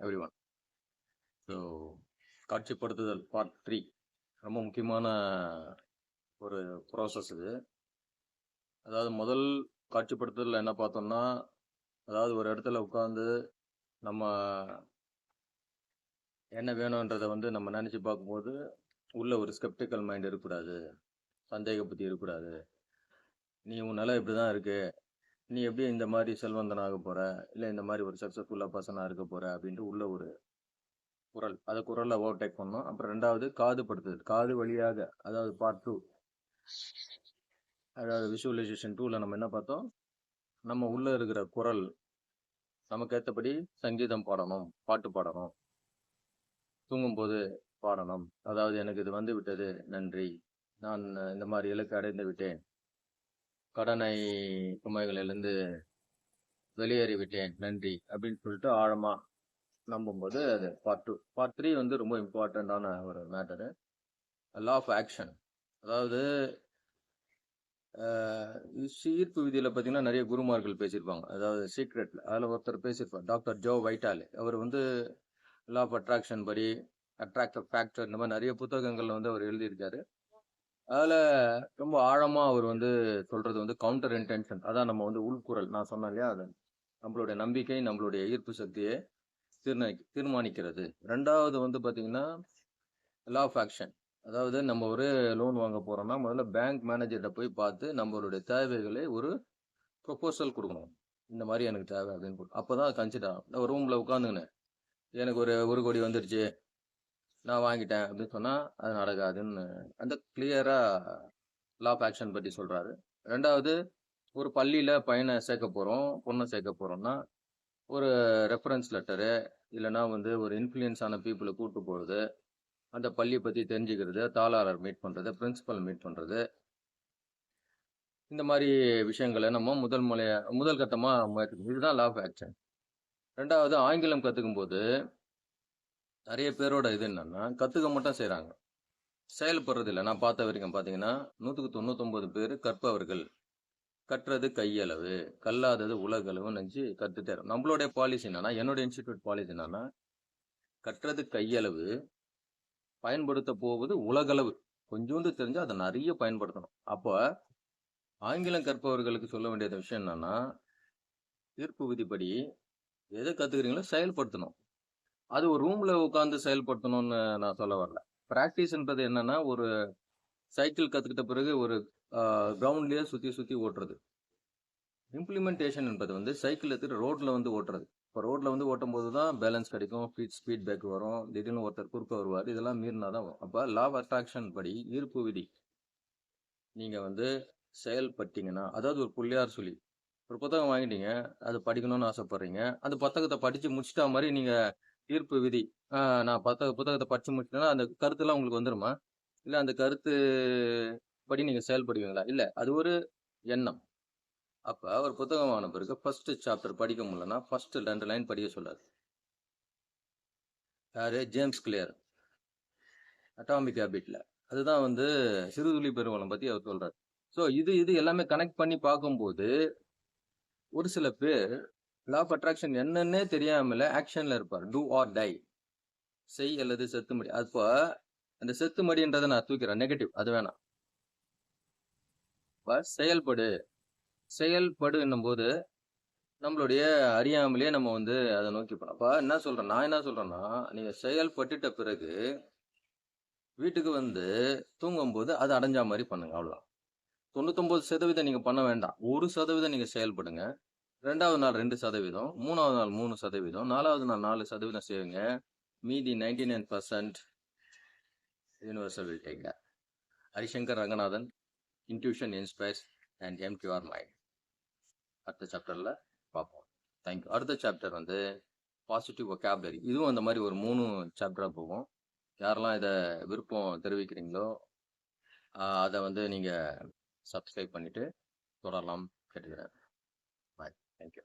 Every one so காட்சிப்படுத்துதல் part three ரொம்ப முக்கியமான ஒரு ப்ராசஸ் இது. அதாவது முதல் காட்சிப்படுத்துதல் என்ன பார்த்தோம்னா அதாவது ஒரு இடத்துல உட்காந்து நம்ம என்ன வேணுன்றதை வந்து நம்ம நினச்சி பார்க்கும்போது உள்ள ஒரு ஸ்கெப்டிக்கல் மைண்ட் இருக்கக்கூடாது. சந்தேக புத்தி இருக்கக்கூடாது. நீ உன் நிலை இப்படி தான் இருக்கு. நீ எப்படி இந்த மாதிரி செல்வந்தன் ஆக போற? இல்லை இந்த மாதிரி ஒரு சக்ஸஸ்ஃபுல்லாக பர்சனாக இருக்க போற அப்படின்ட்டு உள்ள ஒரு குரல். அதை குரலை ஓவர்டேக் பண்ணோம். அப்புறம் ரெண்டாவது காது படுத்துது காது வழியாக அதாவது பார்ட் டூ அதாவது விஷுவலைசேஷன் டூவில் நம்ம என்ன பார்த்தோம்? நம்ம உள்ளே இருக்கிற குரல் நமக்கு ஏற்றபடி சங்கீதம் பாடணும் பாட்டு பாடணும். தூங்கும்போது பாடணும். அதாவது எனக்கு இது வந்து விட்டது நன்றி. நான் இந்த மாதிரி இலக்கு அடைந்து விட்டேன். கடனை சுமைகளிலிருந்து வெளியேறிவிட்டேன். நன்றி. அப்படின்னு சொல்லிட்டு ஆழமாக நம்பும்போது அது பார்ட் டூ பார்ட் த்ரீ வந்து ரொம்ப இம்பார்ட்டண்ட்டான ஒரு மேட்டரு லா ஆஃப் ஆக்ஷன் அதாவது சீர்ப்பு ஈர்ப்பு பார்த்தீங்கன்னா நிறைய குருமார்கள் பேசியிருப்பாங்க. அதாவது சீக்ரெட்டில் அதில் ஒருத்தர் பேசியிருப்பார். Doctor Joe Vitale. அவர் வந்து லா ஆஃப் அட்ராக்ஷன் படி அட்ராக்டிவ் ஃபேக்டர் இந்த மாதிரி நிறைய புத்தகங்களில் வந்து அவர் எழுதியிருக்காரு. அதில் ரொம்ப ஆழமாக அவர் வந்து சொல்கிறது வந்து கவுண்டர் இன்டென்ஷன் அதான் நம்ம வந்து உள்குரல். நான் சொன்னேன் இல்லையா? அது நம்மளுடைய நம்பிக்கை நம்மளுடைய ஈர்ப்பு சக்தியை தீர்மானி தீர்மானிக்கிறது. ரெண்டாவது வந்து பார்த்திங்கன்னா லா ஆஃப் ஆக்ஷன் அதாவது நம்ம ஒரு லோன் வாங்க போகிறோம்னா முதல்ல பேங்க் மேனேஜர்கிட்ட போய் பார்த்து நம்மளுடைய தேவைகளை ஒரு ப்ரொபோசல் கொடுக்கணும். இந்த மாதிரி எனக்கு தேவை அப்படின்னு அப்போ தான் கன்சிடர் ஆகும். ஒரு எனக்கு ஒரு ஒரு கோடி வந்துருச்சு. நான் வாங்கிட்டேன் அப்படின்னு சொன்னால் அது நடக்காதுன்னு அந்த கிளியராக லா ஆஃப் ஆக்ஷன் பற்றி சொல்கிறாரு ரெண்டாவது ஒரு பள்ளியில் பையனை சேர்க்க போகிறோம் பொண்ணை சேர்க்க போகிறோம்னா ஒரு ரெஃபரன்ஸ் லெட்டரு இல்லைன்னா வந்து ஒரு இன்ஃப்ளூயன்ஸான பீப்புளை கூட்டு போகிறது அந்த பள்ளியை பற்றி தெரிஞ்சுக்கிறது தாளாளர் மீட் பண்ணுறது பிரின்ஸிபல் மீட் பண்ணுறது இந்த மாதிரி விஷயங்களை நம்ம முதல் முறைய முதல் கட்டமாக முயற்சி இதுதான் லா ஆஃப் ஆக்ஷன் ரெண்டாவது ஆங்கிலம் கற்றுக்கும் போது நிறைய பேரோட இது என்னன்னா கற்றுக்க மட்டும் செய்கிறாங்க செயல்படுறது இல்லை நான் பார்த்த வரைக்கும் பார்த்தீங்கன்னா நூற்றுக்கு தொண்ணூத்தொம்பது பேர் கற்பவர்கள். கற்றது கையளவு கல்லாதது உலகளவு நினச்சி கற்றுத்தரும் நம்மளுடைய பாலிசி என்னன்னா என்னோட இன்ஸ்டிடியூட் பாலிசி என்னன்னா கற்றது கையளவு பயன்படுத்த போவது உலகளவு. கொஞ்சோண்டு தெரிஞ்சால் அதை நிறைய பயன்படுத்தணும். அப்போ ஆங்கிலம் கற்பவர்களுக்கு சொல்ல வேண்டிய விஷயம் என்னன்னா தீர்ப்பு விதிப்படி எதை கற்றுக்கிறீங்களோ செயல்படுத்தணும். அது ஒரு ரூம்ல உட்காந்து செயல்படுத்தணும்னு நான் சொல்ல வரல. ப்ராக்டிஸ்ன்றது என்னன்னா ஒரு சைக்கிள் கத்துக்கிட்ட பிறகு ஒரு கிரவுண்ட்லயே சுத்தி சுத்தி ஓட்டுறது. இம்ப்ளிமெண்டேஷன் என்பது வந்து சைக்கிள் எடுத்துட்டு ரோட்ல வந்து ஓட்டுறது. இப்போ ரோட்ல வந்து ஓட்டும் போது தான் பேலன்ஸ் கிடைக்கும் ஸ்பீட் ஸ்பீட் பேக் வரும் திடீர்னு ஒருத்தர் குறுக்க வருவார் இதெல்லாம் மீறினா தான் வரும். அப்போ லா ஆஃப் அட்ராக்ஷன் படி ஈர்ப்பு விதி. நீங்கள் வந்து செயல்பட்டீங்கன்னா அதாவது ஒரு புள்ளியார் சொல்லி ஒரு புத்தகம் வாங்கிட்டீங்க அது படிக்கணும்னு ஆசைப்பட்றீங்க அந்த புத்தகத்தை படித்து முடிச்சிட்டா மாதிரி நீங்கள் ஈர்ப்பு விதி. நான் பத்த புத்தகத்தை படிச்சு முடிச்சிட்டேன்னா அந்த கருத்துலாம் உங்களுக்கு வந்துருமா? இல்லை அந்த கருத்து படி நீங்கள் செயல்படுவீங்களா? இல்லை அது ஒரு எண்ணம். அப்போ ஒரு புத்தகம் வாங்கின பிறகு ஃபஸ்ட்டு சாப்டர் படிக்க முடியலன்னா ஃபஸ்ட்டு ரெண்டு லைன் படிக்க சொல்லாது. யார்? ஜேம்ஸ் கிளியர் அட்டாமிக் ஹேபிட்டில் அதுதான் வந்து சிறுதுளி பெருவளம் பற்றி அவர் சொல்கிறார் ஸோ இது இது எல்லாமே கனெக்ட் பண்ணி பார்க்கும்போது ஒரு சில பேர் லா ஆஃப் அட்ராக்ஷன் என்னன்னே தெரியாமல ஆக்ஷன்ல இருப்பார். டூ ஆர் டை செய் அல்லது செத்து மடி. அப்போ அந்த செத்து மடின்றதை நான் தூக்கிறேன். நெகட்டிவ் அது வேணாம். இப்போ செயல்படு. செயல்படு போது நம்மளுடைய அறியாமலேயே நம்ம வந்து அதை நோக்கி போனோம் அப்போ என்ன சொல்கிறேன் நான் என்ன சொல்கிறேன்னா நீங்கள் செயல்பட்டுட்ட பிறகு வீட்டுக்கு வந்து தூங்கும்போது அது அடைஞ்சா மாதிரி பண்ணுங்க. அவ்வளோதான் தொண்ணூத்தொம்பது சதவீதம் நீங்கள் பண்ண வேண்டாம். ஒரு சதவீதம் நீங்கள் செயல்படுங்க. ரெண்டாவது நாள் ரெண்டு சதவீதம் மூணாவது நாள் மூணு சதவீதம் நாலாவது நாள் நாலு சதவீதம் செய்யுங்க மீதி ninety nine percent universal will take Harishankar Ranganathan intuition inspires and MQR mind அடுத்த சாப்டரில் பார்ப்போம். தேங்க்யூ அடுத்த சாப்டர் வந்து பாசிட்டிவ் vocabulary. இதுவும் அந்த மாதிரி ஒரு மூணு சாப்டராக போகும். யாரெல்லாம் இதை விருப்பம் தெரிவிக்கிறீங்களோ அதை வந்து நீங்கள் சப்ஸ்கிரைப் பண்ணிவிட்டு தொடரலாம். கேட்டுக்கிறேன். Bye thank you